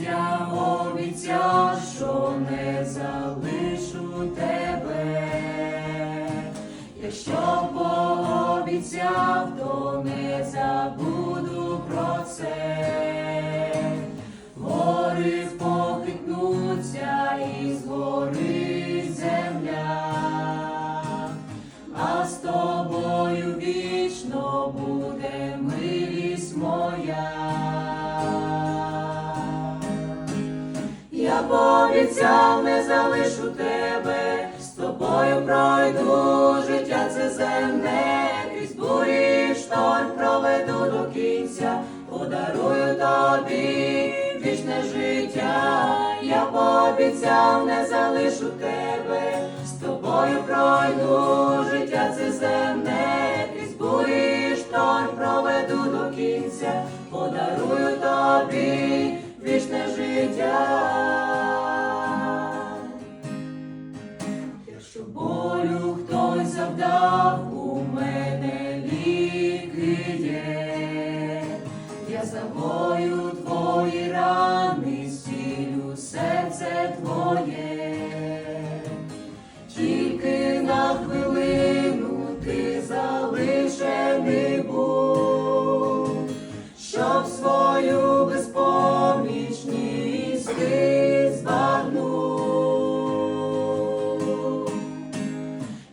обіцяв, обіцяв, що не залишу тебе, якщо. Пообіцяв, не залишу тебе, з тобою пройду життя це земне, крізь бурі шторм проведу до кінця, подарую тобі вічне життя. Я пообіцяв, не залишу тебе, з тобою пройду життя це земне, крізь бурі шторм проведу до кінця, подарую тобі загою твої рани, зцілю серце твоє, тільки на хвилину ти залишений був, щоб свою безпомічність ти збагнув.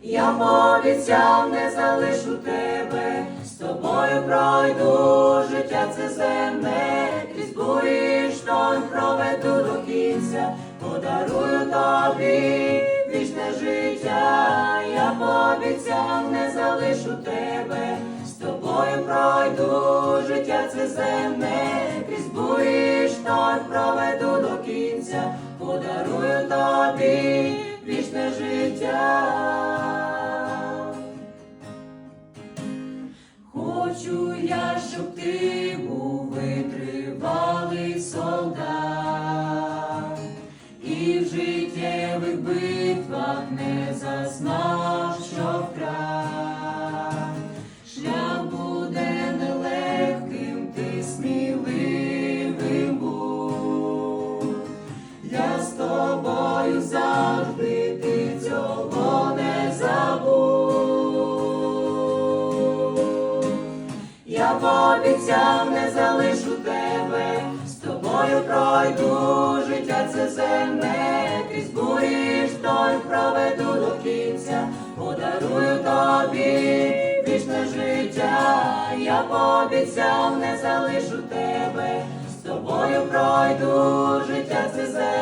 Я пообіцяв, не залишу тебе, з тобою пройду життя це земне, кінця, подарую тобі вічне життя. Я пообіцяв, не залишу тебе, з тобою пройду життя це земне, крізь бурі шторм проведу до кінця, подарую тобі вічне життя. Хочу я, щоб ти був пообіцяв, не залишу тебе, з тобою пройду життя це земне, крізь бурі шторм проведу до кінця, подарую тобі вічне життя. Я пообіцяв, не залишу тебе, з тобою пройду життя це земне,